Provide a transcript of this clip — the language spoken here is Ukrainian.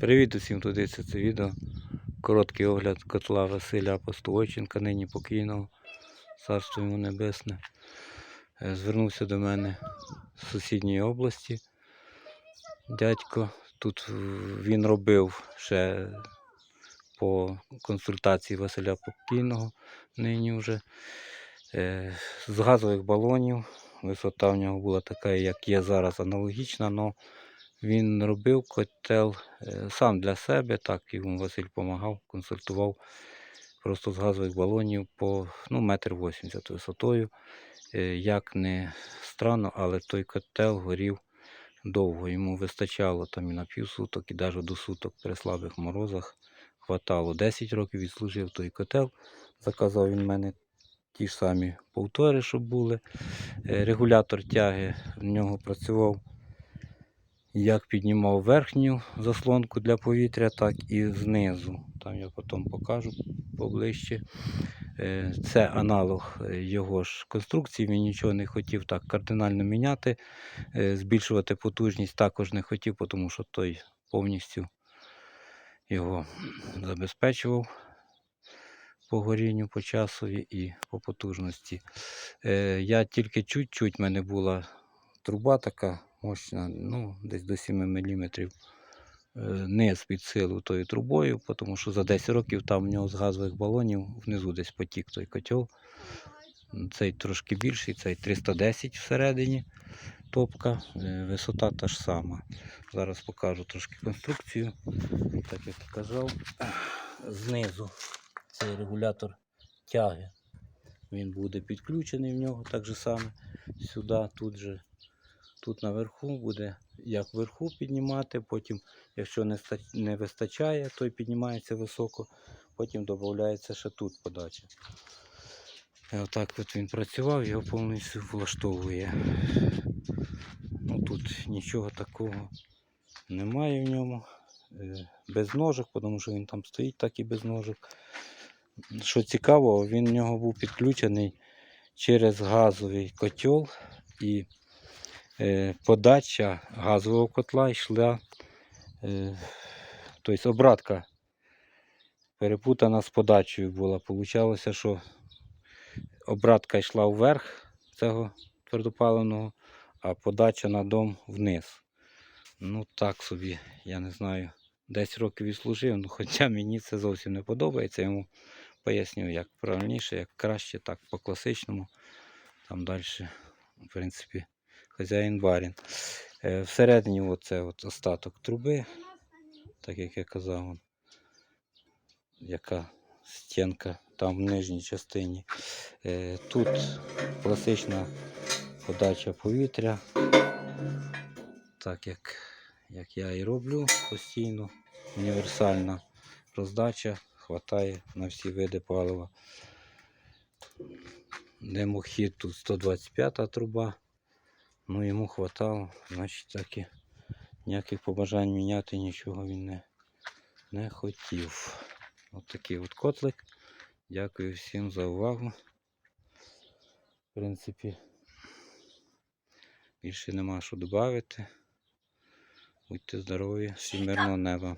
Привіт усім, хто дивиться це відео. Короткий огляд котла Василя Апостолойченка, нині покійного, царство йому небесне. Е, Звернувся до мене з сусідньої області. Дядько. Тут він робив ще по консультації Василя Покійного, нині вже. Е, З газових балонів. Висота в нього була така, як є зараз, аналогічна, але він робив котел е, сам для себе, так йому Василь допомагав, консультував просто з газових балонів по ну, метр вісімдесят висотою. Е, Як не странно, але той котел горів довго. Йому вистачало там і на півсуток, і навіть до суток при слабих морозах. Хватало 10 років відслужив той котел. Заказав він мене ті ж самі повтори, щоб були. Е, Регулятор тяги в нього працював як піднімав верхню заслонку для повітря, так і знизу. Там я потім покажу поближче. Е, Це аналог е, його ж конструкції. Він нічого не хотів так кардинально міняти. Е, Збільшувати потужність також не хотів, тому що той повністю його забезпечував по горінню, по часові і по потужності. Я тільки чуть-чуть в мене була труба така мощна, ну, десь до 7 мм. Низ під силу тою трубою, тому що за 10 років там в нього з газових балонів внизу десь потік той котел. Цей трошки більший, цей 310 всередині топка, е, висота та ж сама. Зараз покажу трошки конструкцію. Так як і казав, знизу цей регулятор тяги. Він буде підключений в нього так же саме. Сюди, тут же, тут наверху буде як вверху піднімати, потім, якщо не, ста- не вистачає, той піднімається високо, потім додається ще тут подача. Отак от він працював, його повністю влаштовує. Ну, тут нічого такого немає в ньому. Е, Без ножок, тому що він там стоїть так і без ножок. Що цікаво, він в нього був підключений через газовий котел і подача газового котла йшла, е, тобто обратка перепутана з подачею була. Получалося, що обратка йшла вверх цього твердопаливного, а подача на дом вниз. Ну так собі, я не знаю. 10 років відслужив, ну хоча мені це зовсім не подобається. Йому поясню, як правильніше, як краще, так по класичному. Там далі, в принципі, хазяїн барін. Е, Всередині оце от остаток труби, так як я казав, яка стінка там в нижній частині. Е, Тут класична подача повітря, так як, як я і роблю постійно. Універсальна роздача, хватає на всі види палива. Димохід тут 125 труба. Ну йому хватало, значить так і ніяких побажань міняти нічого він не, не хотів. От такий от котлик. Дякую всім за увагу. В принципі, більше нема що додати. Будьте здорові, всім мирного неба.